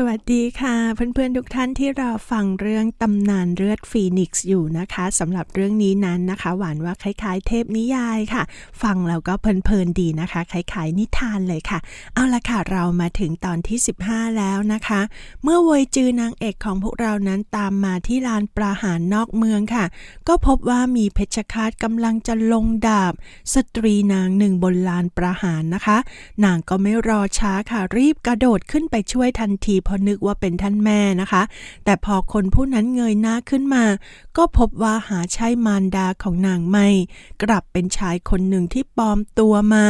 สวัสดีค่ะ เพื่อนๆทุกท่านที่รอฟังเรื่องตำนานเลือดฟีนิกซ์อยู่นะคะสำหรับเรื่องนี้นั้นนะคะ หวานว่าคล้ายๆ เทพนิยายค่ะ ฟังแล้วก็เพลินๆดีนะคะ คล้ายๆนิทานเลยค่ะ เอาละค่ะเรามาถึงตอนที่ 15 แล้วนะคะ เมื่อเวยจือนางเอกของพวกเรานั้นตามมาที่ลานประหารนอกเมืองค่ะ ก็พบว่ามีเพชฌฆาตกำลังจะลงดาบ สตรีนางหนึ่งบนลานประหารนะคะ นางก็ไม่รอช้าค่ะรีบกระโดดขึ้นไปช่วยทันทีเพราะนึกว่าเป็นท่านแม่นะคะ แต่พอคนผู้นั้นเงยหน้าขึ้นมา ก็พบว่าหาใช่มารดาของนางไม่ กลับเป็นชายคนหนึ่งที่ปลอมตัวมา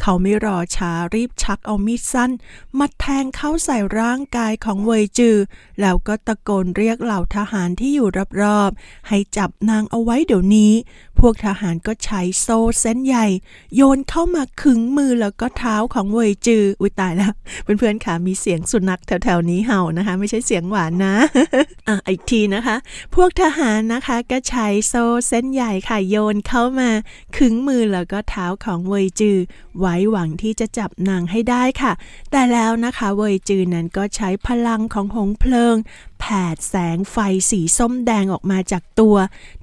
เขาไม่รอช้ารีบชักเอามีดสั้นมาแทงเข้าใส่ร่างกายของเวยจือ แล้วก็ตะโกนเรียกเหล่าทหารที่อยู่รอบๆให้จับนางเอาไว้เดี๋ยวนี้ พวกทหารก็ใช้โซ่เส้นใหญ่ โยนเข้ามาขึงมือแล้วก็เท้าของเวยจือ อุ้ยตายแล้วเพื่อนๆค่ะมีเสียงสุนัขแถวๆนี้เห่านะคะ ไม่ใช่เสียงหวานนะอะอีกทีนะคะ พวกทหารนะคะก็ใช้โซ่เส้นใหญ่ค่ะโยนเข้ามาขึงมือแล้วก็เท้าของเวยจือ ไว้หวังที่จะจับนางให้ได้ค่ะ แต่แล้วนะคะเวยจือนั้นก็ใช้พลังของหงเพลิง แผดแสงไฟสีส้มแดงออกมาจากตัว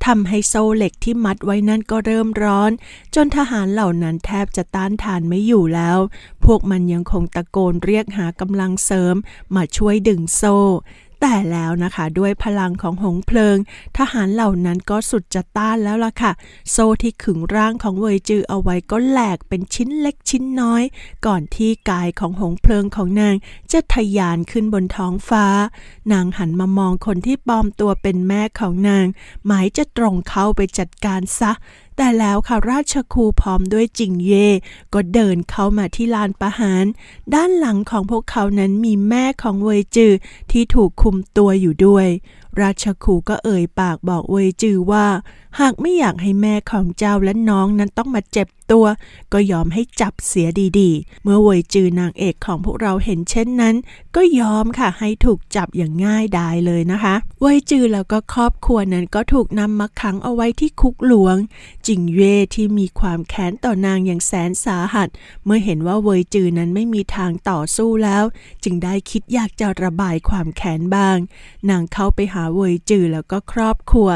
ทำให้โซ่เหล็กที่มัดไว้นั่นก็เริ่มร้อน จนทหารเหล่านั้นแทบจะต้านทานไม่อยู่แล้ว พวกมันยังคงตะโกนเรียกหากำลังเสริมมาช่วยดึงโซ่ แต่แล้วนะคะด้วยพลังของหงเพลิง ทหารเหล่านั้นก็สุดจะต้านแล้วล่ะค่ะ โซ่ที่ขึงร่างของเวยจือเอาไว้ก็แหลกเป็นชิ้นเล็กชิ้นน้อย ก่อนที่กายของหงเพลิงของนาง จะทะยานขึ้นบนท้องฟ้า นางหันมามองคนที่ปลอมตัวเป็นแม่ของนาง หมายจะตรงเข้าไปจัดการซะ แต่แล้วค่ะราชครูพร้อมด้วยจิงเย่ก็เดินเข้ามาที่ลานประหาร ด้านหลังของพวกเขานั้นมีแม่ของเวยจือที่ถูกคุมตัวอยู่ด้วย ราชครูก็เอ่ยปากบอกเวยจือว่า หากไม่อยากให้แม่ของเจ้าและน้องนั้นต้องมาเจ็บตัว ก็ยอมให้จับเสียดีๆ เมื่อเวยจือนางเอกของพวกเราเห็นเช่นนั้น ก็ยอมค่ะให้ถูกจับอย่างง่ายดายเลยนะคะเวยจือแล้วก็ครอบครัวนั้นก็ถูกนำมาขังเอาไว้ที่คุกหลวง จิงเย่ที่มีความแค้นต่อนางอย่างแสนสาหัส เมื่อเห็นว่าเวยจือนั้นไม่มีทางต่อสู้แล้ว จึงได้คิดอยากจะระบายความแค้นบ้าง นางเข้าไปหาเวยจือแล้วก็ครอบครัว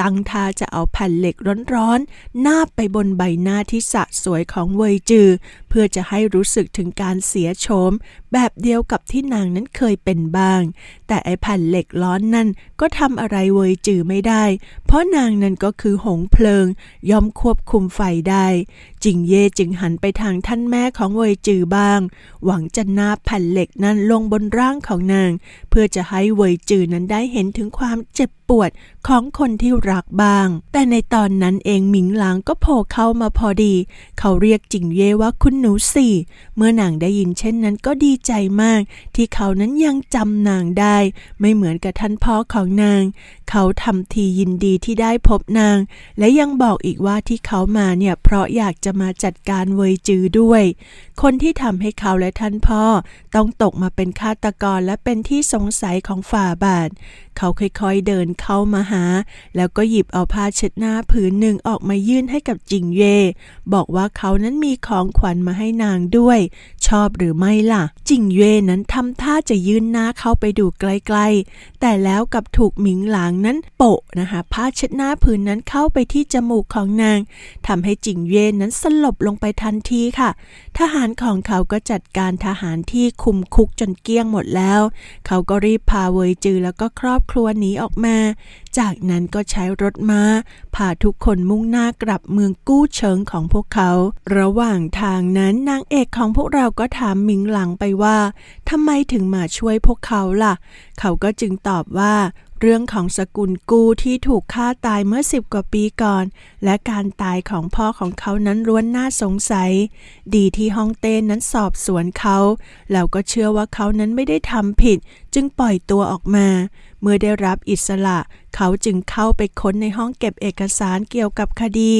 ตั้งท่าจะเอาแผ่นเหล็กร้อนๆนาบไปบนใบหน้าที่สะสวยของเวยจือ เพื่อจะให้รู้สึกถึงการเสียโฉม แบบเดียวกับที่นางนั้นเคยเป็นบ้าง แต่ไอ้แผ่นเหล็กร้อนนั่นก็ทำอะไรเวยจือไม่ได้ เพราะนางนั้นก็คือหงเพลิง ย่อมควบคุมไฟได้จิงเย่จึงหันไปทางท่านแม่ของเวยจือบ้าง หวังจะนาบแผ่นเหล็กนั้นลงบนร่างของนาง เพื่อจะให้เวยจือนั้นได้เห็นถึงความเจ็บ ปวดของคนที่รักบ้าง แต่ในตอนนั้นเองหมิงหลางก็โผล่เข้ามาพอดี เขาเรียกจิงเย่ว่าคุณหนูสี่ เมื่อนางได้ยินเช่นนั้นก็ดีใจมาก ที่เขานั้นยังจำนางได้ ไม่เหมือนกับท่านพ่อของนาง เขาทำทียินดีที่ได้พบนาง และยังบอกอีกว่าที่เขามาเนี่ยเพราะอยากจะมาจัดการเวยจือด้วย คนที่ทำให้เขาและท่านพ่อ ต้องตกมาเป็นฆาตกรและเป็นที่สงสัยของฝ่าบาท เขาค่อยๆเดินเข้ามาหา แล้วก็หยิบเอาผ้าเช็ดหน้าผืนหนึ่งออกมายื่นให้กับจิงเย่บอกว่าเขานั้นมีของขวัญมาให้นางด้วย ชอบหรือไม่ล่ะ จิงเย่นั้นทำท่าจะยื่นหน้าเข้าไปดูใกล้ๆ แต่แล้วกับถูกหมิงหลางนั้นโปะนะคะผ้าเช็ดหน้าผืนนั้นเข้าไปที่จมูกของนางทำให้จิงเย่นั้นสลบลงไปทันทีค่ะ ทหารของเขาก็จัดการทหารที่คุมคุกจนเกลี้ยงหมดแล้ว เขาก็รีบพาเวยจือแล้วก็ครอบครัวหนีออกมาจากนั้นก็ใช้รถม้าพาทุกคนมุ่งหน้ากลับเมืองกู้เฉิงของพวกเขา ระหว่างทางนั้นนางเอกของพวกเราก็ถามหมิงหลังไปว่าทำไมถึงมาช่วยพวกเขาล่ะ เขาก็จึงตอบว่าเรื่องของสกุลกูที่ถูกฆ่าตายเมื่อสิบกว่าปีก่อน และการตายของพ่อของเขานั้นล้วนน่าสงสัย ดีที่ฮ่องเต้นนั้นสอบสวนเขา แล้วก็เชื่อว่าเขานั้นไม่ได้ทำผิด จึงปล่อยตัวออกมา เมื่อได้รับอิสระ เขาจึงเข้าไปค้นในห้องเก็บเอกสารเกี่ยวกับคดี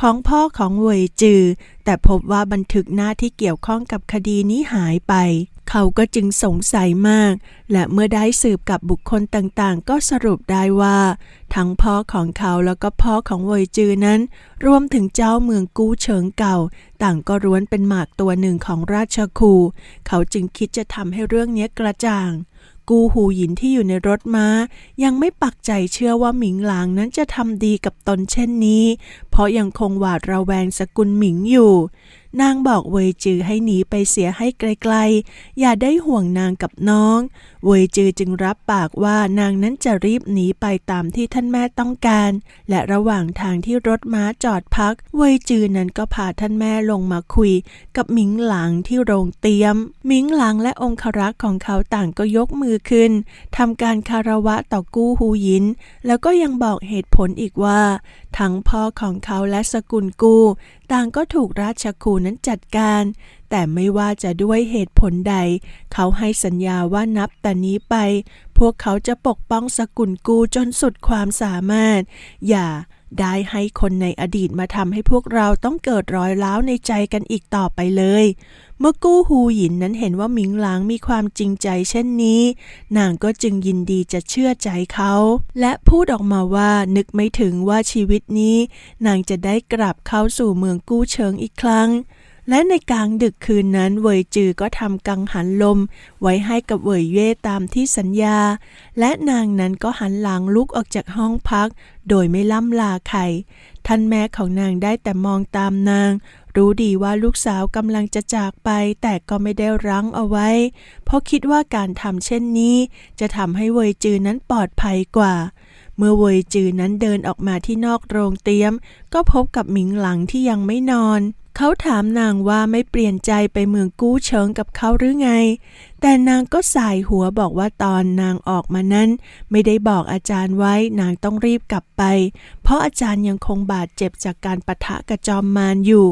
ของพ่อของเวยจือ แต่พบว่าบันทึกหน้าที่เกี่ยวข้องกับคดีนี้หายไป เขาก็จึงสงสัยมาก และเมื่อได้สืบกับบุคคลต่างๆ ก็สรุปได้ว่า ทั้งพ่อของเขาแล้วก็พ่อของเวยจือนั้น รวมถึงเจ้าเมืองกู้เฉิงเก่า ต่างก็ร้วนเป็นหมากตัวหนึ่งของราชคูเขาจึงคิดจะทำให้เรื่องนี้กระจ่าง กู้หูหยินที่อยู่ในรถม้า ยังไม่ปักใจเชื่อว่าหมิงหลางนั้นจะทำดีกับตนเช่นนี้ เพราะยังคงหวาดระแวงสกุลหมิงอยู่ นางบอกเวยจือให้หนีไปเสียให้ไกลๆ อย่าได้ห่วงนางกับน้อง เวยจือจึงรับปากว่านางนั้นจะรีบหนีไปตามที่ท่านแม่ต้องการ และระหว่างทางที่รถม้าจอดพัก เวยจือนั้นก็พาท่านแม่ลงมาคุย กับหมิงหลางที่โรงเตรียม หมิงหลางและองครักษ์ของเขาต่างก็ยกมือขึ้นทำการคารวะต่อกู้ฮูยิน แล้วก็ยังบอกเหตุผลอีกว่า ทั้งพ่อของเขาและสกุลกู้ ต่างก็ถูกราชครูนั้นจัดการ แต่ไม่ว่าจะด้วยเหตุผลใด เขาให้สัญญาว่านับแต่นี้ไป พวกเขาจะปกป้องสกุลกูจนสุดความสามารถ อย่า ได้ให้คนในอดีตมาทำให้พวกเราต้องเกิดรอยร้าวในใจกันอีกต่อไปเลย เมื่อกู้ฮูหยินนั้นเห็นว่าหมิงหลางมีความจริงใจเช่นนี้ นางก็จึงยินดีจะเชื่อใจเขา และพูดออกมาว่านึกไม่ถึงว่าชีวิตนี้ นางจะได้กลับเข้าสู่เมืองกู้เฉิงอีกครั้ง และในกลางดึกคืนนั้นเวยจือก็ทำกังหันลม ไว้ให้กับเวยเย่ตามที่สัญญา และนางนั้นก็หันหลังลุกออกจากห้องพัก โดยไม่ล่ำลาใครท่านแม่ของนางได้แต่มองตามนาง รู้ดีว่าลูกสาวกำลังจะจากไป แต่ก็ไม่ได้รั้งเอาไว้ เพราะคิดว่าการทำเช่นนี้ จะทำให้เวยจือนั้นปลอดภัยกว่าเมื่อเวยจือนั้นเดินออกมาที่นอกโรงเตรียม ก็พบกับหมิงหลังที่ยังไม่นอน เขาถามนางว่าไม่เปลี่ยนใจไปเมืองกู้เฉิงกับเขาหรือไง แต่นางก็สายหัวบอกว่าตอนนางออกมานั้น ไม่ได้บอกอาจารย์ไว้นางต้องรีบกลับไป เพราะอาจารย์ยังคงบาดเจ็บจากการปะทะกระจอมมารอยู่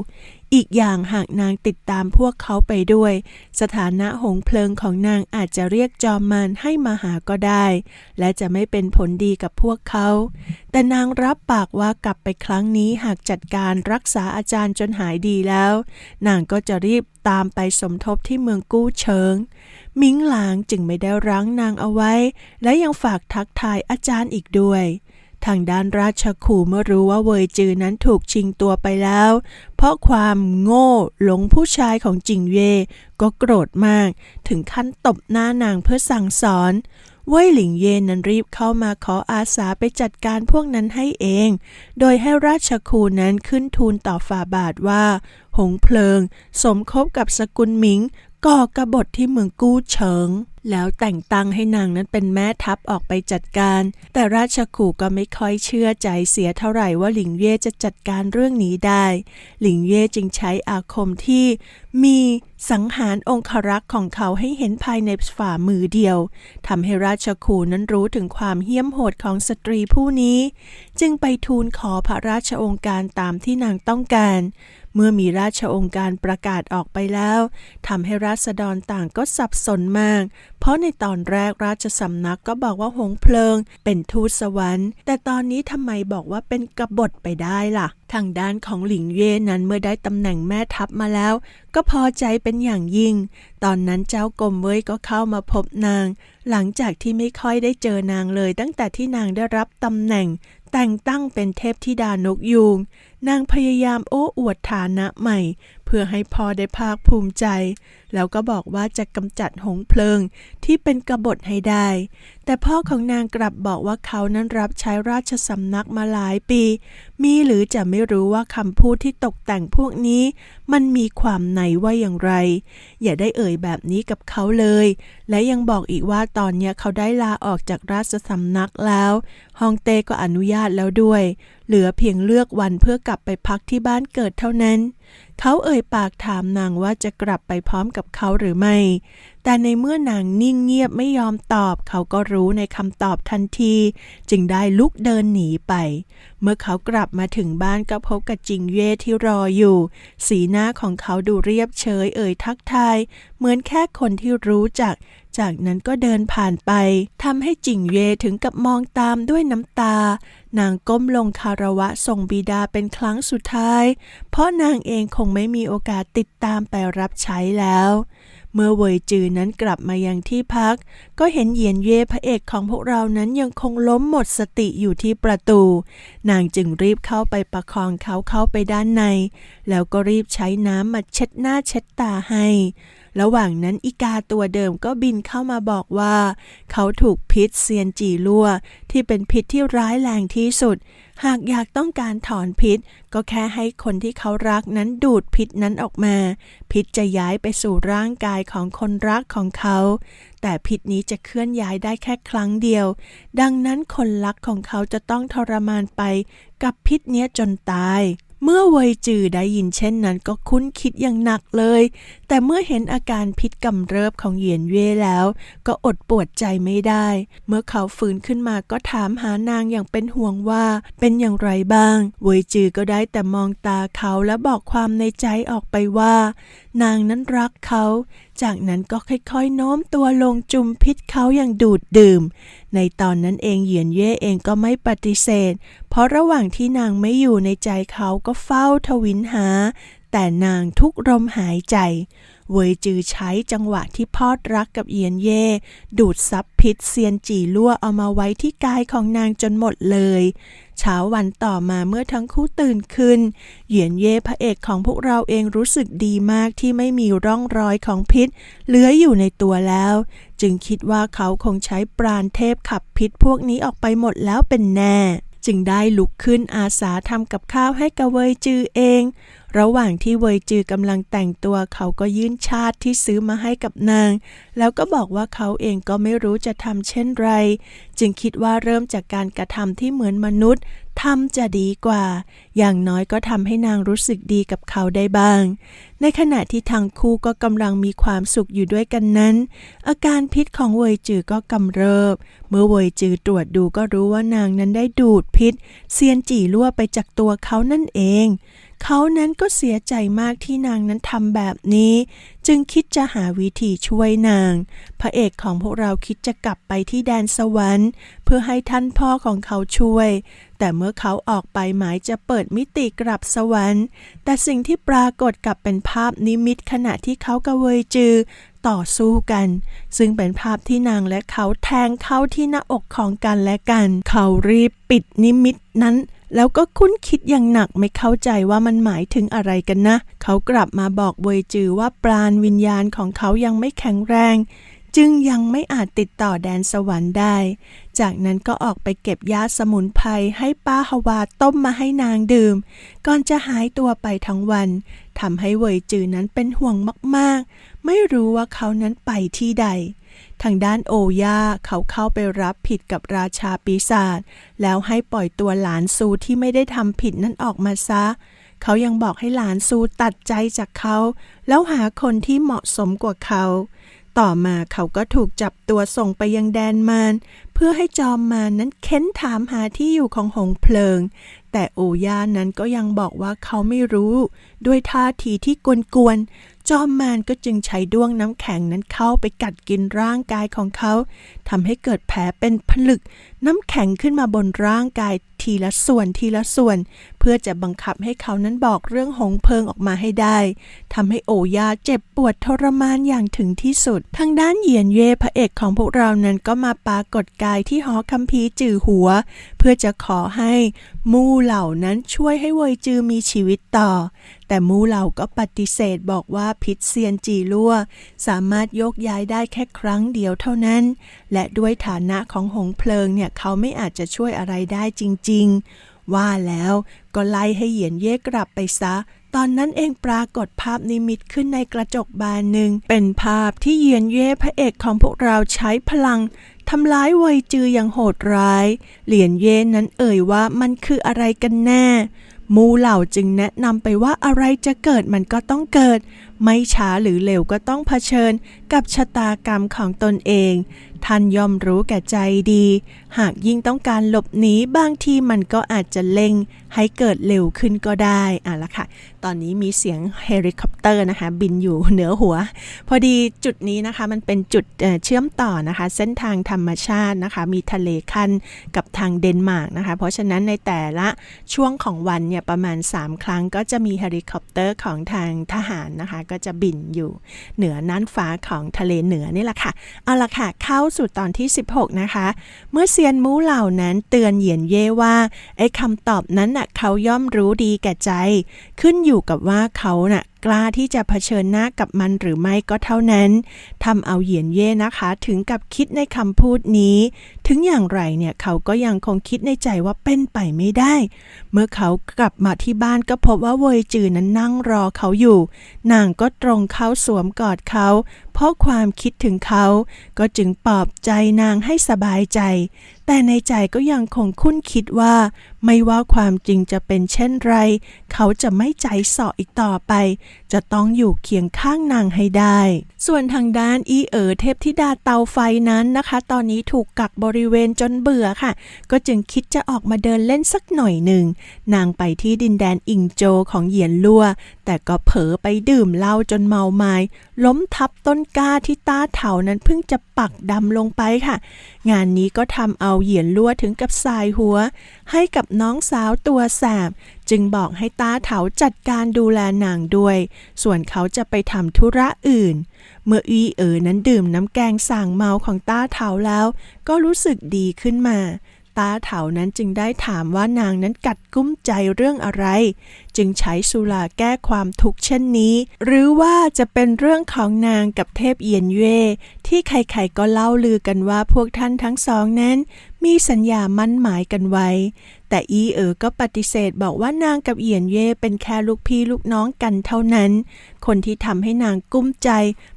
อีกอย่างหากนางติดตามพวกเขาไปด้วย สถานะหงเพลิงของนางอาจจะเรียกจอมมารให้มาหาก็ได้ และจะไม่เป็นผลดีกับพวกเขา แต่นางรับปากว่ากลับไปครั้งนี้หากจัดการรักษาอาจารย์จนหายดีแล้ว นางก็จะรีบ ตามไปสมทบที่เมืองกู้เชิง มิงหลางจึงไม่ได้รั้งนางเอาไว้ และยังฝากทักทายอาจารย์อีกด้วย ทางด้านราชขู่เมื่อรู้ว่าเวยจือนั้นถูกชิงตัวไปแล้ว เพราะความโง่หลงผู้ชายของจิงเย่ก็โกรธมาก ถึงขั้นตบหน้านางเพื่อสั่งสอน เว่ยหลิงเย่นั้นรีบเข้ามาขออาสาไปจัดการพวกนั้นให้เอง โดยให้ราชครูนั้นขึ้นทูลต่อฝ่าบาทว่า หงเพลิง สมคบกับสกุลหมิงก่อกบฏที่เมืองกู้เฉิง แล้วแต่งตั้งให้นางนั้นเป็นแม่ทัพออกไปจัดการ แต่ราชขู่ก็ไม่ค่อยเชื่อใจเสียเท่าไหร่ว่าหลิงเย่จะจัดการเรื่องนี้ได้ หลิงเย่จึงใช้อาคมที่ มีสังหารองครักษ์ของเขาให้เห็นภายในฝ่ามือเดียวทำให้ราชคูนั้นรู้ถึงความเหี้ยมโหดของสตรีผู้นี้ จึงไปทูลขอพระราชองค์การตามที่นางต้องการ เมื่อมีราชองค์การประกาศออกไปแล้วทำให้ราษฎรต่างก็สับสนมาก เพราะในตอนแรกราชสำนักก็บอกว่าหงเพลิง เป็นทูตสวรรค์ แต่ตอนนี้ทำไมบอกว่าเป็นกบฏไปได้ล่ะ ทางด้านของหลิงเย่นั้นเมื่อได้ตำแหน่งแม่ทัพมาแล้ว ก็พอใจเป็นอย่างยิ่ง ตอนนั้นเจ้ากรมเว้ยก็เข้ามาพบนาง หลังจากที่ไม่ค่อยได้เจอนางเลย ตั้งแต่ที่นางได้รับตำแหน่ง แต่งตั้งเป็นเทพธิดานกยูง นางพยายามโอ้อวดฐานะใหม่ เพื่อให้พ่อได้ภาคภูมิใจ แล้วก็บอกว่าจะกำจัดหงเพลิงที่เป็นกบฏให้ได้ แต่พ่อของนางกลับบอกว่าเขานั้นรับใช้ราชสำนักมาหลายปี มีหรือจะไม่รู้ว่าคำพูดที่ตกแต่งพวกนี้ มันมีความในว่าอย่างไร อย่าได้เอ่ยแบบนี้กับเขาเลย และยังบอกอีกว่าตอนนี้เขาได้ลาออกจากราชสำนักแล้ว ฮองเต้ก็อนุญาตแล้วด้วย เหลือเพียงเลือกวันเพื่อกลับไปพักที่บ้านเกิดเท่านั้น เขาเอ่ยปากถามนางว่าจะกลับไปพร้อมกับเขาหรือไม่ แต่ในเมื่อนางนิ่งเงียบไม่ยอมตอบ เขาก็รู้ในคำตอบทันที จึงได้ลุกเดินหนีไป เมื่อเขากลับมาถึงบ้านก็พบกับจิงเย่ที่รออยู่ สีหน้าของเขาดูเรียบเฉยเอ่ยทักทาย เหมือนแค่คนที่รู้จัก จากนั้นก็เดินผ่านไปทำให้จิงเย่ถึงกับมองตามด้วยน้ำตา นางก้มลงคารวะส่งบิดาเป็นครั้งสุดท้าย เพราะนางเองคงไม่มีโอกาสติดตามไปรับใช้แล้ว เมื่อเวยจือนั้นกลับมายังที่พัก ก็เห็นเหยียนเย่พระเอกของพวกเรานั้นยังคงล้มหมดสติอยู่ที่ประตู นางจึงรีบเข้าไปประคองเขาเข้าไปด้านใน แล้วก็รีบใช้น้ำมาเช็ดหน้าเช็ดตาให้ ระหว่างนั้นอีกาตัวเดิมก็บินเข้ามาบอกว่า เขาถูกพิษเซียนจีลั่วที่เป็นพิษที่ร้ายแรงที่สุด หากอยากต้องการถอนพิษ ก็แค่ให้คนที่เขารักนั้นดูดพิษนั้นออกมา พิษจะย้ายไปสู่ร่างกายของคนรักของเขา แต่พิษนี้จะเคลื่อนย้ายได้แค่ครั้งเดียว ดังนั้นคนรักของเขาจะต้องทรมานไป กับพิษเนี้ยจนตาย เมื่อเวยจือได้ยินเช่นนั้นก็คุ้นคิดอย่างหนักเลย แต่เมื่อเห็นอาการพิษกำเริบของเหยียนเย่แล้ว ก็อดปวดใจไม่ได้ เมื่อเขาฟื้นขึ้นมาก็ถามหานางอย่างเป็นห่วงว่าเป็นอย่างไรบ้าง เวยจือก็ได้แต่มองตาเขาและบอกความในใจออกไปว่า นางนั้นรักเขา จากนั้นก็ค่อยๆโน้มตัวลงจุมพิษเขาอย่างดูดดื่ม ในตอนนั้นเองเหยียนเย่เองก็ไม่ปฏิเสธ เพราะระหว่างที่นางไม่อยู่ในใจเขาก็เฝ้าทวินหา แต่นางทุกลมหายใจ เวยจือใช้จังหวะที่พอดรักกับเหยียนเย่ ดูดซับพิษเซียนจีลั่วเอามาไว้ที่กายของนางจนหมดเลย เช้าวันต่อมาเมื่อทั้งคู่ตื่นขึ้น เหยียนเย่พระเอกของพวกเราเองรู้สึกดีมากที่ไม่มีร่องรอยของพิษเหลืออยู่ในตัวแล้ว จึงคิดว่าเขาคงใช้ปราณเทพขับพิษพวกนี้ออกไปหมดแล้วเป็นแน่ จึงได้ลุกขึ้นอาสาทำกับข้าวให้กะเวยจือเอง ระหว่างที่เวยจือกำลังแต่งตัวเขาก็ยื่นชาติที่ซื้อมาให้กับนาง แล้วก็บอกว่าเขาเองก็ไม่รู้จะทำเช่นไร จึงคิดว่าเริ่มจากการกระทำที่เหมือนมนุษย์ทำจะดีกว่า อย่างน้อยก็ทำให้นางรู้สึกดีกับเขาได้บ้าง ในขณะที่ทั้งคู่ก็กำลังมีความสุขอยู่ด้วยกันนั้น อาการพิษของเวยจือก็กำเริบ เมื่อเวยจือตรวจดูก็รู้ว่านางนั้นได้ดูดพิษ เซียนจีลั่วไปจากตัวเขานั่นเอง เขานั้นก็เสียใจมากที่นางนั้นทำแบบนี้ จึงคิดจะหาวิธีช่วยนาง พระเอกของพวกเราคิดจะกลับไปที่แดนสวรรค์ เพื่อให้ท่านพ่อของเขาช่วย แต่เมื่อเขาออกไปหมายจะเปิดมิติกลับสวรรค์ แต่สิ่งที่ปรากฏกลับเป็นภาพนิมิตขณะที่เขากับเวยจือต่อสู้กัน ซึ่งเป็นภาพที่นางและเขาแทงเข้าที่หน้าอกของกันและกัน เขารีบปิดนิมิตนั้น แล้วก็คุ้นคิดอย่างหนักไม่เข้าใจว่ามันหมายถึงอะไรกันนะ เขากลับมาบอกเวยจือว่าปราณวิญญาณของเขายังไม่แข็งแรง จึงยังไม่อาจติดต่อแดนสวรรค์ได้ จากนั้นก็ออกไปเก็บยาสมุนไพรให้ป้าฮวาต้มมาให้นางดื่ม ก่อนจะหายตัวไปทั้งวันทำให้เวยจือนั้นเป็นห่วงมากๆ ไม่รู้ว่าเขานั้นไปที่ใด ทางด้านโอย่าเขาเข้าไปรับผิดกับราชาปีศาจแล้วให้ปล่อยตัวหลานซูที่ไม่ได้ทำผิดนั้นออกมาซะ เขายังบอกให้หลานซูตัดใจจากเขา แล้วหาคนที่เหมาะสมกว่าเขา ต่อมาเขาก็ถูกจับตัวส่งไปยังแดนมารเพื่อให้จอมมารนั้นเค้นถามหาที่อยู่ของหงเพลิง แต่โอย่านั้นก็ยังบอกว่าเขาไม่รู้ ด้วยท่าทีที่กวนๆ จอมมารก็จึงใช้ด้วงน้ำแข็งนั้นเข้าไปกัดกินร่างกายของเขาทำให้เกิดแผลเป็นผลึก น้ำแข็งขึ้นมาบนร่างกายทีละส่วนทีละส่วน เพื่อจะบังคับให้เขานั้นบอกเรื่องหงเพิงออกมาให้ได้ทำให้โอยาเจ็บปวดทรมานอย่างถึงที่สุด ทางด้านเหยียนเย่พระเอกของพวกเรานั้นก็มาปรากฏกายที่หอคัมภีร์จือหัว เพื่อจะขอให้มู่เหล่านั้นช่วยให้เวยจือมีชีวิตต่อ แต่มู่เหล่าก็ปฏิเสธบอกว่าพิษเซียนจีลั่วสามารถยกย้ายได้แค่ครั้งเดียวเท่านั้น และด้วยฐานะของหงเพลิงเนี่ยเขาไม่อาจจะช่วยอะไรได้จริง ๆ ว่าแล้วก็ไล่ให้เหยียนเย่กลับไปซะตอนนั้นเองปรากฏภาพนิมิตขึ้นในกระจกบานหนึ่ง เป็นภาพที่เหยียนเย่พระเอกของพวกเราใช้พลังทำร้ายเวยจืออย่างโหดร้าย เหรียญเย่นั้นเอ่ยว่ามันคืออะไรกันแน่ มูเหล่าจึงแนะนำไปว่าอะไรจะเกิดมันก็ต้องเกิดไม่ช้าหรือเร็วก็ต้องเผชิญกับชะตากรรมของตนเอง ท่านย่อมรู้แก่ใจดี หากยิ่งต้องการหลบหนีบางทีมันก็อาจจะเล็งให้เกิดเร็วขึ้นก็ได้อะละค่ะ ตอนนี้มีเสียงเฮลิคอปเตอร์นะคะ บินอยู่เหนือหัว พอดีจุดนี้นะคะมันเป็นจุดเอ่อเชื่อมต่อนะคะ เส้นทางธรรมชาตินะคะ มีทะเลขั้นกับทางเดนมาร์กนะคะ เพราะฉะนั้นในแต่ละช่วงของวันเนี่ยประมาณ 3 ครั้งก็จะมีเฮลิคอปเตอร์ของทางทหารนะคะก็จะบินอยู่เหนือน่านฟ้าของทะเลเหนือนี่แหละค่ะ เอาละค่ะ เข้าสู่ตอนที่ 16 นะคะ เมื่อเซียนมูเหล่านั้นเตือนเหยียนเย่ว่าไอ้คำตอบนั้นน่ะเขาย่อมรู้ดีแก่ใจ ขึ้นอยู่กับว่าเขาน่ะ กล้าที่จะเผชิญหน้ากับมันหรือไม่ก็เท่านั้นทำเอาเหยียนเย่นะคะ ถึงกับคิดในคำพูดนี้ ถึงอย่างไรเนี่ยเขาก็ยังคงคิดในใจว่าเป็นไปไม่ได้ เมื่อเขากลับมาที่บ้านก็พบว่าเวยจือนั้นนั่งรอเขาอยู่ นางก็ตรงเข้าสวมกอดเขา เพราะความคิดถึงเขา ก็จึงปลอบใจนางให้สบายใจ แต่ในใจก็ยังคงคุ้นคิดว่า ไม่ว่าความจริงจะเป็นเช่นไร เขาจะไม่ใจเสาะอีกต่อไป จะต้องอยู่เคียงข้างนางให้ได้ ส่วนทางด้านอีเอ๋อเทพธิดาเตาไฟนั้นนะคะ ตอนนี้ถูกกักบริเวณจนเบื่อค่ะ ก็จึงคิดจะออกมาเดินเล่นสักหน่อยหนึ่ง นางไปที่ดินแดนอิงโจของเหยียนลัว แต่ก็เผลอไปดื่มเหล้าจนเมาไม้ล้มทับต้นกล้าที่ต้าเถานั้นเพิ่งจะปักดำลงไปค่ะ งานนี้ก็ทำเอาเหยียนลัวถึงกับสายหัว ให้กับน้องสาวตัวแสบ จึงบอกให้ต้าเถาจัดการดูแลนางด้วย ส่วนเขาจะไปทำธุระอื่น เมื่ออีเอ๋อนั้นดื่มน้ำแกงส่างเมาของต้าเถาแล้ว ก็รู้สึกดีขึ้นมา ตาเถานั้นจึงได้ถามว่านางนั้นกัดกุ้มใจเรื่องอะไร จึงใช้สุราแก้ความทุกข์เช่นนี้ หรือว่าจะเป็นเรื่องของนางกับเทพเอียนเย่ที่ใครๆก็เล่าลือกันว่าพวกท่านทั้งสองนั้น มีสัญญามั่นหมายกันไว้ แต่อีเอ๋อก็ปฏิเสธบอกว่านางกับเอียนเย่เป็นแค่ลูกพี่ลูกน้องกันเท่านั้น คนที่ทำให้นางกุ้มใจ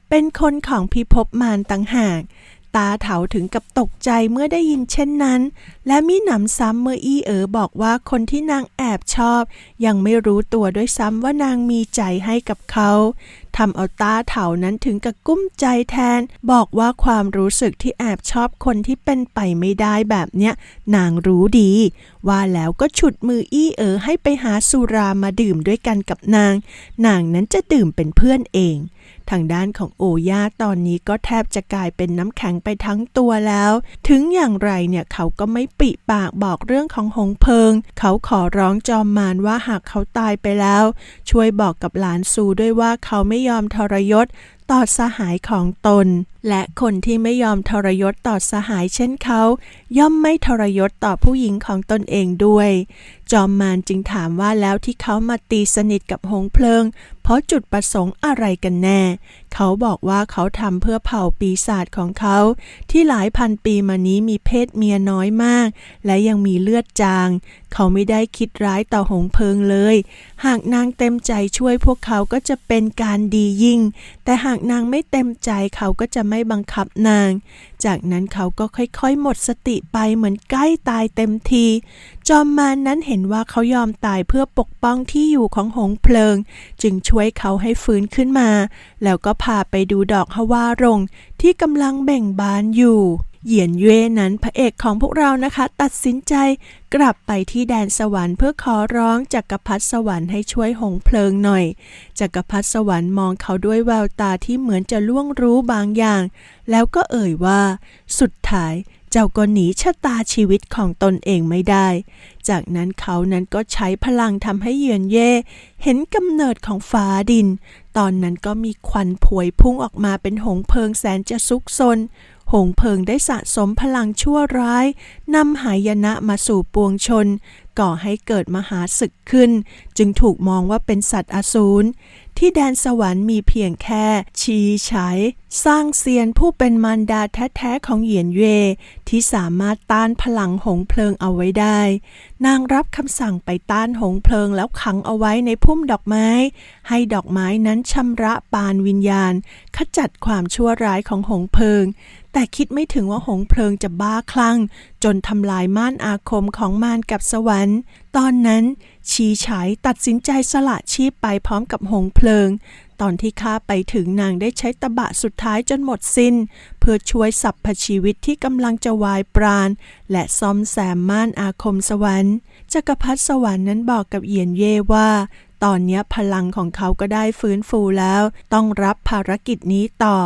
เป็นคนของพิภพมารต่างหาก ตาเถาถึงกับตกใจเมื่อได้ยินเช่นนั้น และมีหนำซ้ำเมื่ออี้เอ๋อบอกว่าคนที่นางแอบชอบ ยังไม่รู้ตัวด้วยซ้ำว่านางมีใจให้กับเขา ทำเอาตาเถานั้นถึงกับกุ้มใจแทน บอกว่าความรู้สึกที่แอบชอบคนที่เป็นไปไม่ได้แบบเนี้ยนางรู้ดี ว่าแล้วก็ฉุดมืออี้เอ๋อให้ไปหาสุรามาดื่มด้วยกันกับนาง นางนั้นจะดื่มเป็นเพื่อนเองทางด้านของโอย่าตอนนี้ก็แทบจะกลายเป็นน้ำแข็งไปทั้งตัวแล้ว ถึงอย่างไรเนี่ยเขาก็ไม่ปิปากบอกเรื่องของหงเพิง เขาขอร้องจอมมารว่าหากเขาตายไปแล้ว ช่วยบอกกับหลานซูด้วยว่าเขาไม่ยอมทรยศต่อสหายของตนและคนที่ไม่ยอมทรยศต่อสหายเช่นเขา ย่อมไม่ทรยศต่อผู้หญิงของตนเองด้วย จอมมารจึงถามว่าแล้วที่เขามาตีสนิทกับหงเพลิง เพราะจุดประสงค์อะไรกันแน่ เขาบอกว่าเขาทำเพื่อเผ่าปีศาจของเขา ที่หลายพันปีมานี้มีเพศเมียน้อยมาก และยังมีเลือดจาง เขาไม่ได้คิดร้ายต่อหงเพลิงเลย หากนางเต็มใจช่วยพวกเขาก็จะเป็นการดียิ่ง แต่หากนางไม่เต็มใจเขาก็จะไม่บังคับนาง จากนั้นเขาก็ค่อยๆ หมดสติไปเหมือนใกล้ตายเต็มที จอมมารนนั้นเห็นว่าเขายอมตายเพื่อปกป้องที่อยู่ของหงเพลิง จึงช่วยเขาให้ฟื้นขึ้นมา แล้วก็พาไปดูดอกฮวารงที่กำลังเบ่งบานอยู่ เหยียนเย่นั้นพระเอกของพวกเรานะคะ ตัดสินใจกลับไปที่แดนสวรรค์เพื่อขอร้องจักรพรรดิสวรรค์ให้ช่วยหงเพลิงหน่อยจักรพรรดิสวรรค์มองเขาด้วยแววตาที่เหมือนจะล่วงรู้บางอย่าง แล้วก็เอ่ยว่า สุดท้ายเจ้าก็หนีชะตาชีวิตของตนเองไม่ได้ จากนั้นเขานั้นก็ใช้พลังทำให้เหยือนเย่เห็นกำเนิดของฟ้าดิน ตอนนั้นก็มีควันผวยพุ่งออกมาเป็นหงเพลิงแสนจะซุกซน หงเพิงได้สะสมพลังชั่วร้ายนำหายนะมาสู่ปวงชน ก่อให้เกิดมหาศึกขึ้น จึงถูกมองว่าเป็นสัตว์อสูรที่แดนสวรรค์มีเพียงแค่ ชีฉายสร้างเซียนผู้เป็นมารดาแท้ๆของเหยียนเย่ที่สามารถต้านพลังหงเพลิงเอาไว้ได้ นางรับคำสั่งไปต้านหงเพลิงแล้วขังเอาไว้ในพุ่มดอกไม้ ให้ดอกไม้นั้นชำระปานวิญญาณ ขจัดความชั่วร้ายของหงเพลิง แต่คิดไม่ถึงว่าหงเพลิงจะบ้าคลั่ง จนทำลายม่านอาคมของมารกับสวรรค์ตอนนั้นชีฉายตัดสินใจสละชีพไปพร้อมกับหงเพลิง ตอนที่ข้าไปถึงนางได้ใช้ตะบะสุดท้ายจนหมดสิน้น เพื่อช่วยสัพพชีวิตที่กำลังจะวายปราณ และซ่อมแซมม่านอาคมสวรรค์จักรพรรดิสวรรค์นั้นบอกกับเอียนเย่ว่า ตอนนี้พลังของเขาก็ได้ฟื้นฟูแล้ว ต้องรับภารกิจนี้ต่อ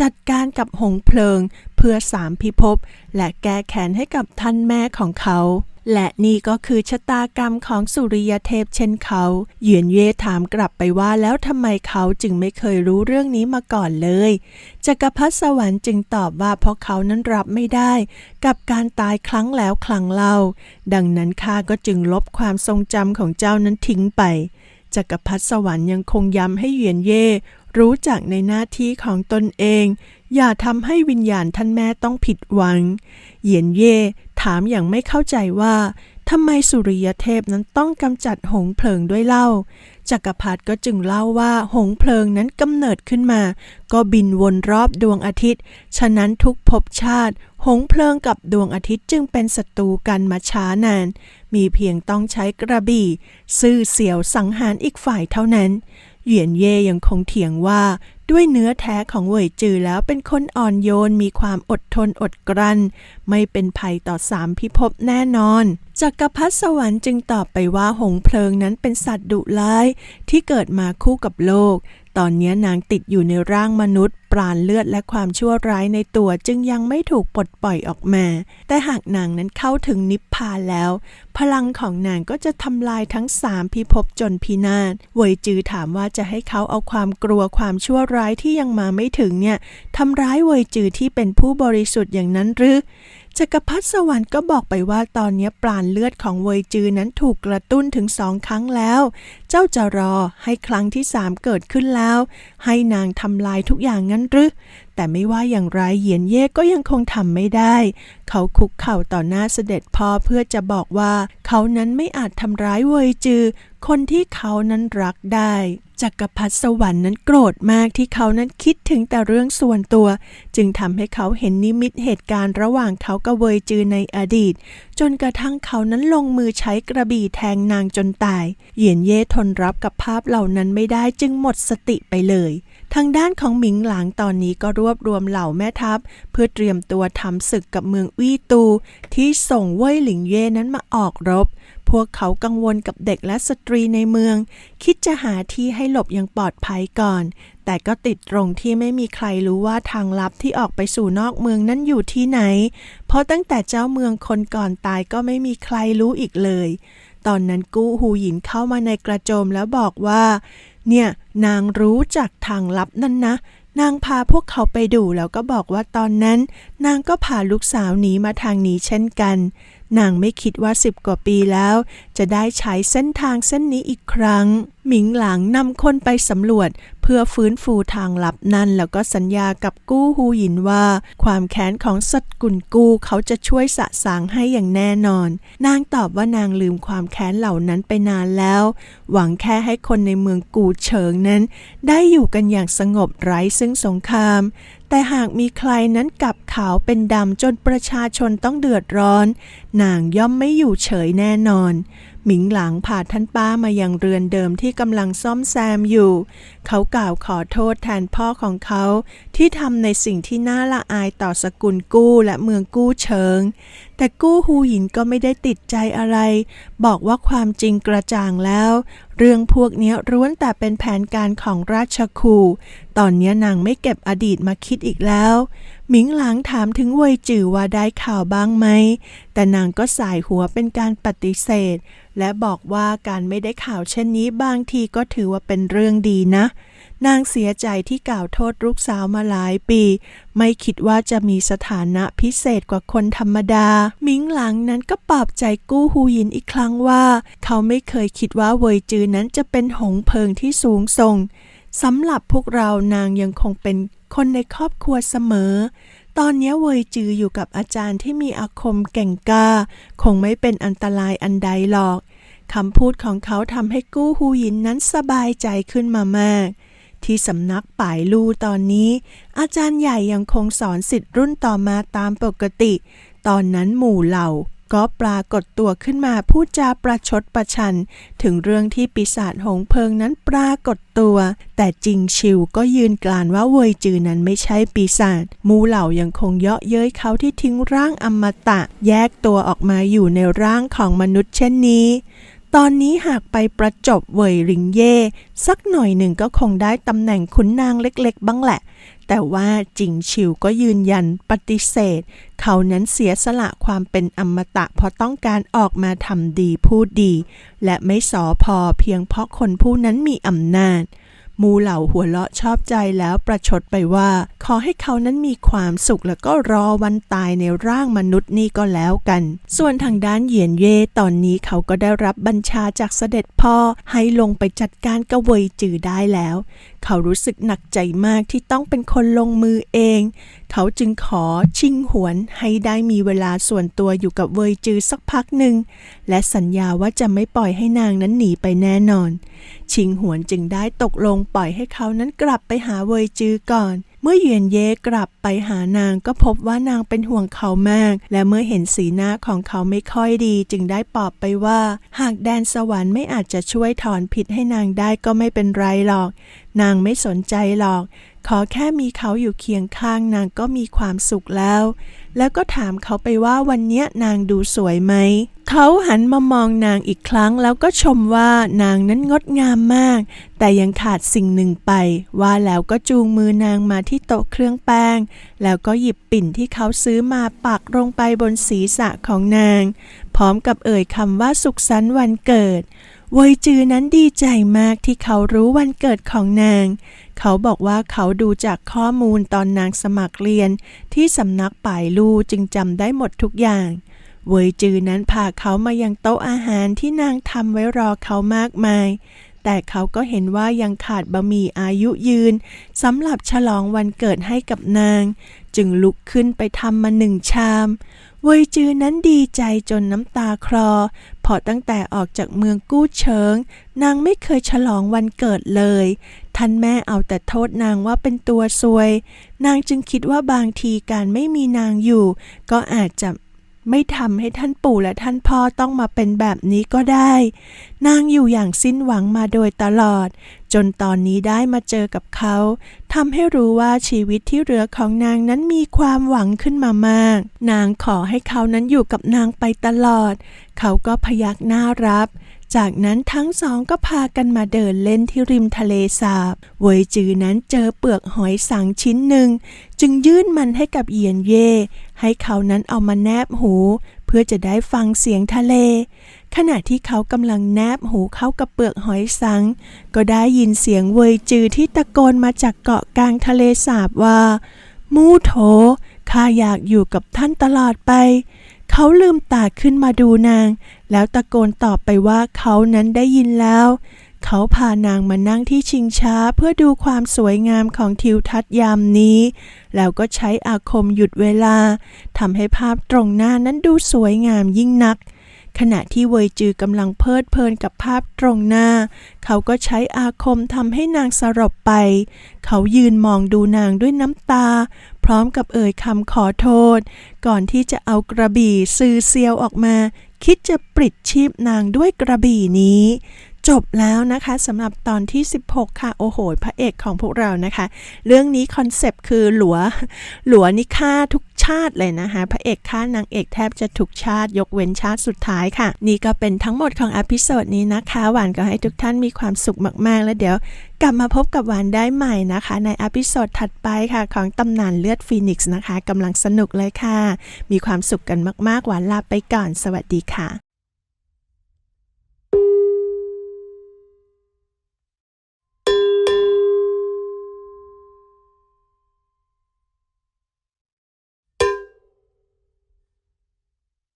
จัดการกับหงเพลิง เพื่อสามพิภพและแก้แค้นให้กับท่านแม่ของเขาและนี่ก็คือชะตากรรมของสุริยเทพเช่นเขา เหยียนเย่ถามกลับไปว่าแล้วทำไมเขาจึงไม่เคยรู้เรื่องนี้มาก่อนเลย จักรพรรดิสวรรค์จึงตอบว่าเพราะเขานั้นรับไม่ได้ กับการตายครั้งแล้วครั้งเล่า ดังนั้นข้าก็จึงลบความทรงจำของเจ้านั้นทิ้งไป จักรพรรดิสวรรค์ยังคงย้ำให้เหยียนเย่รู้จักในหน้าที่ของตนเอง อย่าทำให้วิญญาณท่านแม่ต้องผิดหวัง เหยียนเย่ ถามอย่างไม่เข้าใจว่าทำไมสุริยเทพนั้นต้องกำจัดหงเพลิงด้วยเล่าจักรพรรดิก็จึงเล่าว่าหงเพลิงนั้นกำเนิดขึ้นมา ก็บินวนรอบดวงอาทิตย์ ฉะนั้นทุกภพชาติ หงเพลิงกับดวงอาทิตย์จึงเป็นศัตรูกันมาช้านาน มีเพียงต้องใช้กระบี่ ซื่อเสียวสังหารอีกฝ่ายเท่านั้น เหยียนเย่ยังคงเถียงว่า ด้วยเนื้อแท้ของเวยจือแล้วเป็นคนอ่อนโยนมีความอดทนอดกลั้น ไม่เป็นภัยต่อสามพิภพแน่นอน จักรพรรดิสวรรค์จึงตอบไปว่าหงเพลิงนั้นเป็นสัตว์ดุร้ายที่เกิดมาคู่กับโลก ตอนนี้นางติดอยู่ในร่างมนุษย์ ปราณเลือดและความชั่วร้ายในตัวจึงยังไม่ถูกปลดปล่อยออกมา แต่หากนางนั้นเข้าถึงนิพพานแล้ว พลังของนางก็จะทำลายทั้งสามพิภพจนพินาศเวยจือถามว่าจะให้เขาเอาความกลัวความชั่วร้ายที่ยังมาไม่ถึงเนี่ยทำร้ายเวยจือที่เป็นผู้บริสุทธิ์อย่างนั้นหรือ จักรพรรดิสวรรค์ก็บอกไปว่าตอนนี้ปราณเลือดของเวยจือนั้นถูกกระตุ้นถึงสองครั้งแล้ว เจ้าจะรอให้ครั้งที่สามเกิดขึ้นแล้ว ให้นางทำลายทุกอย่างงั้นหรือ แต่ไม่ว่าอย่างไรเหยียนเย่ก็ยังคงทำไม่ได้ เขาคุกเข่าต่อหน้าเสด็จพ่อเพื่อจะบอกว่า เขานั้นไม่อาจทำร้ายเวยจือ คนที่เขานั้นรักได้จักรพรรดิสวรรค์นั้นโกรธมากที่เขานั้นคิดถึงแต่เรื่องส่วนตัว จึงทำให้เขาเห็นนิมิตเหตุการณ์ระหว่างเขากับเวยจือในอดีต จนกระทั่งเขานั้นลงมือใช้กระบี่แทงนางจนตาย เหยียนเย่ทนรับกับภาพเหล่านั้นไม่ได้จึงหมดสติไปเลย ทางด้านของหมิงหลางตอนนี้ก็รวบรวมเหล่าแม่ทัพ เพื่อเตรียมตัวทำศึกกับเมืองวี่ตู ที่ส่งเว่ยหลิงเย่นั้นมาออกรบ พวกเขากังวลกับเด็กและสตรีในเมือง คิดจะหาที่ให้หลบอย่างปลอดภัยก่อน แต่ก็ติดตรงที่ไม่มีใครรู้ว่าทางลับที่ออกไปสู่นอกเมืองนั้นอยู่ที่ไหน เพราะตั้งแต่เจ้าเมืองคนก่อนตายก็ไม่มีใครรู้อีกเลย ตอนนั้นกู้หูหยินเข้ามาในกระโจมแล้วบอกว่า เนี่ยนางรู้จากทางลับนั่นนะ นางพาพวกเขาไปดูแล้วก็บอกว่าตอนนั้น นางก็พาลูกสาวหนีมาทางนี้เช่นกัน นางไม่คิดว่าสิบกว่าปีแล้ว จะได้ใช้เส้นทางเส้นนี้อีกครั้ง หมิงหลังนำคนไปสำรวจ เพื่อฟื้นฟูทางลับนั้น แล้วก็สัญญากับกู้ฮูหยินว่า ความแค้นของสัตกุนกู้เขาจะช่วยสะสางให้อย่างแน่นอน นางตอบว่านางลืมความแค้นเหล่านั้นไปนานแล้ว หวังแค่ให้คนในเมืองกูเฉิงนั้น ได้อยู่กันอย่างสงบไร้ซึ่งสงคราม แต่หากมีใครนั้นกลับขาวเป็นดำจนประชาชนต้องเดือดร้อน นางย่อมไม่อยู่เฉยแน่นอน หมิงหลังพาท่านป้ามายังเรือนเดิมที่กำลังซ่อมแซมอยู่ เขากล่าวขอโทษแทนพ่อของเขาที่ทำในสิ่งที่น่าละอายต่อสกุลกู้และเมืองกู้เชิง แต่กู้ฮูหยินก็ไม่ได้ติดใจอะไร บอกว่าความจริงกระจ่างแล้ว เรื่องพวกนี้ร้วนแต่เป็นแผนการของราชคู ตอนนี้นางไม่เก็บอดีตมาคิดอีกแล้ว หมิงหลังถามถึงเวยจือว่าได้ข่าวบ้างไหม แต่นางก็สายหัวเป็นการปฏิเสธ และบอกว่าการไม่ได้ข่าวเช่นนี้บางทีก็ถือว่าเป็นเรื่องดีนะ นางเสียใจที่กล่าวโทษลูกสาวมาหลายปี ไม่คิดว่าจะมีสถานะพิเศษกว่าคนธรรมดา มิงหลังนั้นก็ปลอบใจกู้ฮูยินอีกครั้งว่า เขาไม่เคยคิดว่าเวยจือนั้นจะเป็นหงเพิงที่สูงส่งสำหรับพวกเรานางยังคงเป็นคนในครอบครัวเสมอ ตอนนี้เวยจืออยู่กับอาจารย์ที่มีอาคมแก่งกล้า คงไม่เป็นอันตรายอันใดหรอกคำพูดของเขาทำให้กู้ฮูยินนั้นสบายใจขึ้นมามาก ที่สำนักป่ายลูตอนนี้ อาจารย์ใหญ่ยังคงสอนสิทธิ์รุ่นต่อมาตามปกติ ตอนนั้นหมู่เหล่าก็ปรากฏตัวขึ้นมาพูดจาประชดประชัน ถึงเรื่องที่ปีศาจหงเพิงนั้นปรากฏตัว แต่จริงชิวก็ยืนกลานว่าเวยจือนั้นไม่ใช่ปีศาจหมู่เหล่ายังคงเยาะเย้ยเขาที่ทิ้งร่างอมตะ แยกตัวออกมาอยู่ในร่างของมนุษย์เช่นนี้ ตอนนี้หากไปประจบเวยริงเย่สักหน่อยหนึ่งก็คงได้ตำแหน่งขุนนางเล็กๆ บ้างแหละ แต่ว่าจิงชิวก็ยืนยันปฏิเสธ เขานั้นเสียสละความเป็นอมตะเพราะต้องการออกมาทำดีพูดดี และไม่สอพอเพียงเพราะคนผู้นั้นมีอำนาจ มูเหล่าหัวเราะชอบใจแล้วประชดไปว่า ขอให้เขานั้นมีความสุขแล้วก็รอวันตายในร่างมนุษย์นี่ก็แล้วกัน ส่วนทางด้านเหยียนเย่ตอนนี้เขาก็ได้รับบัญชาจากเสด็จพ่อให้ลงไปจัดการกระเวยจือได้แล้วเขารู้สึกหนักใจมากที่ต้องเป็นคนลงมือเอง เขาจึงขอชิงหวนให้ได้มีเวลาส่วนตัวอยู่กับเวยจือสักพักหนึ่ง และสัญญาว่าจะไม่ปล่อยให้นางนั้นหนีไปแน่นอน ชิงหวนจึงได้ตกลงปล่อยให้เขานั้นกลับไปหาเวยจือก่อนเมื่อเหยียนเย่กลับไปหานางก็พบว่านางเป็นห่วงเขามาก และเมื่อเห็นสีหน้าของเขาไม่ค่อยดี จึงได้ปลอบไปว่า หากแดนสวรรค์ไม่อาจจะช่วยถอนพิษให้นางได้ก็ไม่เป็นไรหรอก นางไม่สนใจหรอก ขอแค่มีเขาอยู่เคียงข้างนางก็มีความสุขแล้ว แล้วก็ถามเขาไปว่าวันเนี้ยนางดูสวยไหม เขาหันมามองนางอีกครั้งแล้วก็ชมว่านางนั้นงดงามมาก แต่ยังขาดสิ่งหนึ่งไป ว่าแล้วก็จูงมือนางมาที่โต๊ะเครื่องแป้ง แล้วก็หยิบปิ่นที่เขาซื้อมาปักลงไปบนศีรษะของนาง พร้อมกับเอ่ยคำว่าสุขสันต์วันเกิด เวยจือนั้นดีใจมากที่เขารู้วันเกิดของนาง เขาบอกว่าเขาดูจากข้อมูลตอนนางสมัครเรียน ที่สำนักป่ายลู่จึงจำได้หมดทุกอย่างเวยจือนั้นพาเขามายังโต๊ะอาหารที่นางทำไว้รอเขามากมาย แต่เขาก็เห็นว่ายังขาดบะหมี่อายุยืนสำหรับฉลองวันเกิดให้กับนาง จึงลุกขึ้นไปทำมาหนึ่งชามเวยจือนั้นดีใจจนน้ำตาคลอเพราะตั้งแต่ออกจากเมืองกู้เฉิง นางไม่เคยฉลองวันเกิดเลย ท่านแม่เอาแต่โทษนางว่าเป็นตัวซวย นางจึงคิดว่าบางทีการไม่มีนางอยู่ ก็อาจจะ ไม่ทำให้ท่านปู่และท่านพ่อต้องมาเป็นแบบนี้ก็ได้ นางอยู่อย่างสิ้นหวังมาโดยตลอด จนตอนนี้ได้มาเจอกับเขาทำให้รู้ว่าชีวิตที่เหลือของนางนั้นมีความหวังขึ้นมามาก นางขอให้เขานั้นอยู่กับนางไปตลอด เขาก็พยักหน้ารับ จากนั้นทั้งสองก็พากันมาเดินเล่นที่ริมทะเลสาบ เวยจือนั้นเจอเปลือกหอยสังชิ้นหนึ่ง จึงยื่นมันให้กับเหยียนเย่ ให้เขานั้นเอามาแนบหู เพื่อจะได้ฟังเสียงทะเล ขณะที่เขากำลังแนบหูเข้ากับเปลือกหอยสัง ก็ได้ยินเสียงเวยจือที่ตะโกนมาจากเกาะกลางทะเลสาบว่า มูโถข้าอยากอยู่กับท่านตลอดไป เขาลืมตาขึ้นมาดูนาง แล้วตะโกนตอบไปว่าเขานั้นได้ยินแล้ว เขาพานางมานั่งที่ชิงช้าเพื่อดูความสวยงามของทิวทัศน์ยามนี้ แล้วก็ใช้อาคมหยุดเวลาทำให้ภาพตรงหน้านั้นดูสวยงามยิ่งนักขณะที่เวยจือกำลังเพลิดเพลินกับภาพตรงหน้า เขาก็ใช้อาคมทำให้นางสลบไป เขายืนมองดูนางด้วยน้ำตา ร้อมกับเอ่ยคำขอโทษ ก่อนที่จะเอากระบี่ซื้อเซียวออกมา คิดจะปลิดชีพนางด้วยกระบี่นี้จบแล้วนะคะสำหรับตอนที่ 16 ค่ะ โอ้โห พระเอกของพวกเรานะคะ เรื่องนี้คอนเซปต์คือหลัว หลัวนี่ฆ่าทุกาติเลยนะคะ พระเอกฆ่านางเอกแทบจะทุกชาติยกเว้นชาติสุดท้ายค่ะ นี่ก็เป็นทั้งหมดของอพิโซดนี้นะคะ หวานก็ให้ทุกท่านมีความสุขมากๆ แล้วเดี๋ยวกลับมาพบกับหวานได้ใหม่นะคะ ในอพิโซดถัดไปค่ะ ของตำนานเลือดฟีนิกซ์นะคะกำลังสนุกเลยค่ะ มีความสุขกันมากๆ หวานลาไปก่อน สวัสดีค่ะ